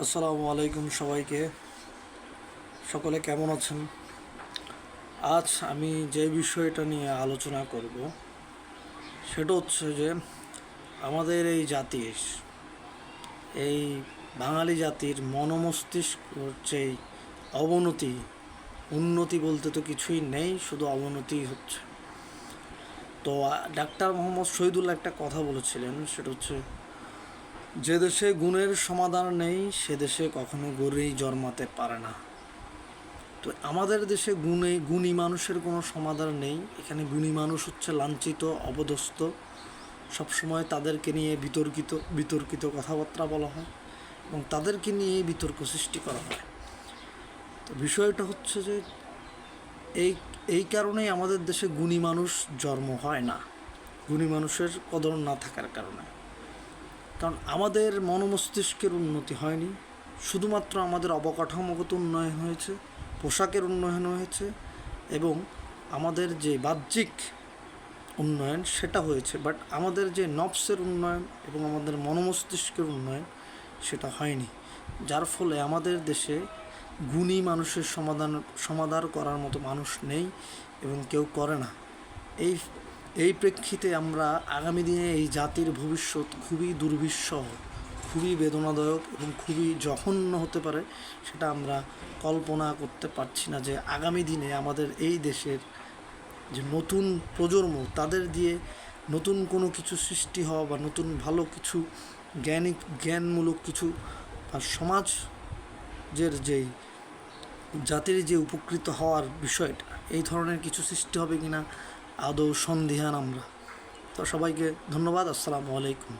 আসসালামু আলাইকুম সবাইকে। সকলে কেমন আছেন? আজ আমি যে বিষয়টা নিয়ে আলোচনা করব, সেটা হচ্ছে যে আমাদের এই জাতির, এই বাঙালি জাতির মনমস্তিষ্কর যেই অবনতি, উন্নতি বলতে তো কিছুই নেই, শুধু অবনতি হচ্ছে। তো, ডাক্তার মোহাম্মদ শহীদুল্লাহ একটা কথা বলেছিলেন, সেটা হচ্ছে যে দেশে গুণের সমাধান নেই, সে দেশে কখনো গড়েই জন্মাতে পারে না। তো আমাদের দেশে গুণে, গুণী মানুষের কোনো সমাধান নেই। এখানে গুণী মানুষ হচ্ছে লাঞ্ছিত অবদস্ত সবসময় তাদেরকে নিয়ে বিতর্কিত বিতর্কিত কথাবার্তা বলা হয় এবং তাদেরকে নিয়ে বিতর্ক সৃষ্টি করা হয়। তো বিষয়টা হচ্ছে যে এই এই কারণেই আমাদের দেশে গুণী মানুষ জন্ম হয় না। গুণী মানুষের কদর না থাকার কারণে। কারণ আমাদের মনোমস্তিষ্কের উন্নতি হয়নি। শুধুমাত্র আমাদের অবকাঠামোগত উন্নয়ন হয়েছে, পোশাকের উন্নয়ন হয়েছে এবং আমাদের যে বাহ্যিক উন্নয়ন সেটা হয়েছে বাট আমাদের যে নফসের উন্নয়ন এবং আমাদের মনোমস্তিষ্কের উন্নয়ন সেটা হয়নি। যার ফলে আমাদের দেশে গুণী মানুষের সমাধান সমাধান করার মতো মানুষ নেই এবং কেউ করে না। এই এই প্রেক্ষিতে আমরা আগামী দিনে এই জাতির ভবিষ্যৎ খুবই দুর্বিষহ, খুবই বেদনাদায়ক এবং খুবই জঘন্য হতে পারে সেটা আমরা কল্পনা করতে পারছি না যে আগামী দিনে আমাদের এই দেশের যে নতুন প্রজন্ম, তাদের দিয়ে নতুন কোনো কিছু সৃষ্টি হওয়া বা নতুন ভালো কিছু জ্ঞানিক জ্ঞানমূলক কিছু বা সমাজের যেই, জাতির যে উপকৃত হওয়ার বিষয়টা, এই ধরনের কিছু সৃষ্টি হবে কিনা আদৌ সন্ধিহান আমরা। তো সবাইকে ধন্যবাদ আসসালামু আলাইকুম।